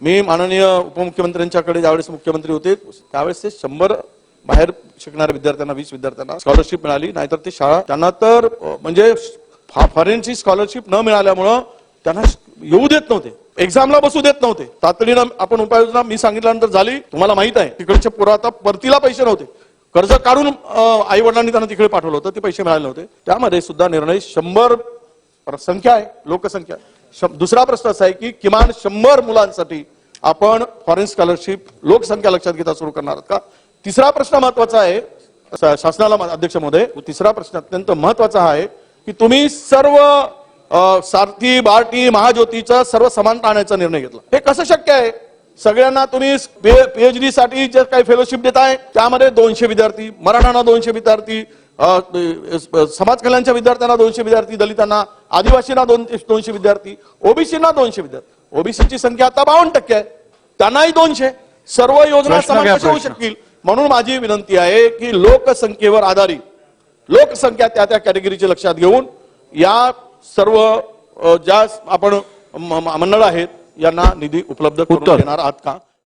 मी माननीय उपमुख्यमंत्र्यांच्याकडे ज्यावेळेस मुख्यमंत्री होते त्यावेळेस ते शंभर बाहेर शिकणाऱ्या विद्यार्थ्यांना वीस विद्यार्थ्यांना स्कॉलरशिप मिळाली. नाहीतर ते शाळा त्यांना तर म्हणजे फॉरेनची स्कॉलरशिप न मिळाल्यामुळं त्यांना येऊ देत नव्हते. एक्झामला बसू देत नव्हते. तातडीनं आपण उपाययोजना मी सांगितल्यानंतर झाली. तुम्हाला माहीत आहे तिकडचे पोरं आता परतीला पैसे नव्हते. कर्ज काढून आई वडिलांनी त्यांना तिकडे पाठवलं होतं ते पैसे मिळाले नव्हते. त्यामध्ये सुद्धा निर्णय शंभर संख्या आहे लोकसंख्या. आहे दुसरा प्रश्न असा आहे की किमान शंभर मुलांसाठी आपण फॉरेन स्कॉलरशिप लोकसंख्या लक्षात घेता सुरू करणार आहोत का? तिसरा प्रश्न महत्त्वाचा आहे शासनाला अध्यक्ष महोदय तिसरा प्रश्न अत्यंत महत्त्वाचा आहे की तुम्ही सर्व सारथी बार्टी महाज्योतीचा सर्व समानता आणायचा निर्णय घेतला. हे कसं शक्य आहे? सगळ्यांना तुम्ही पीएचडी साठी जे काही फेलोशिप देताय त्यामध्ये दोनशे विद्यार्थी मराठांना दोनशे विद्यार्थी समाज कल्याणच्या विद्यार्थ्यांना दोनशे विद्यार्थी दलितांना आदिवासींना दोन दोनशे विद्यार्थी ओबीसीना दोनशे विद्यार्थी. ओबीसीची संख्या आता बावन्न टक्के आहे. त्यांनाही दोनशे. सर्व योजना कशा होऊ. शकतील. म्हणून माझी विनंती आहे की लोकसंख्येवर आधारित लोकसंख्या त्या त्या कॅटेगरीचे लक्षात घेऊन या सर्व ज्या आपण मंडळ आहेत यांना निधी उपलब्ध करून. देणार आहात का